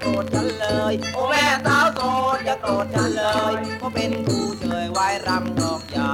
โกรธฉันเลย โอ้แม่สาวโสดอย่าโกรธฉันเลยเพราะเป็นผู้เฉยไว้รำดอกยา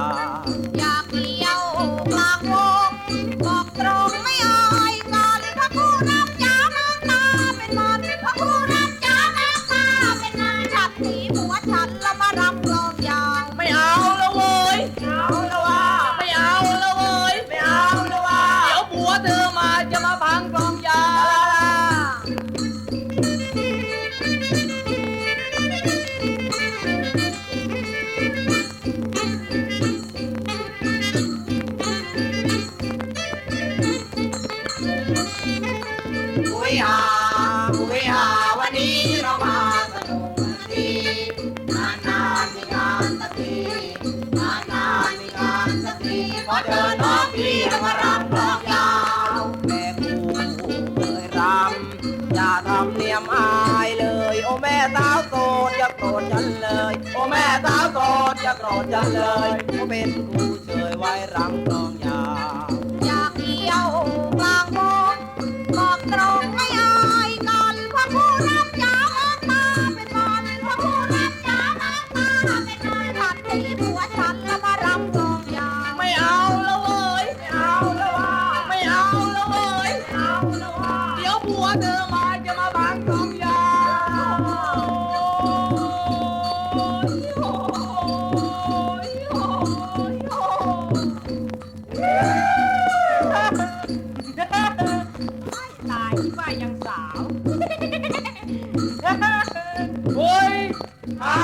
นี้เรามาสนุกดีนานนานมีงานสักทีนานนานมีงานสักทีขอเชิญน้องพี่มารำกลองยาวแม่กูเคยรำอย่าทำเนียมอายเลย โอ้แม่สาวโสดอย่าโกรธฉันเลย โอ้แม่สาวโสดอย่าโกรธฉันเลยเพราะเป็นกูเฉยไว้รำกลอง ตายที่ว่ายังสาว โอ้ยอ่า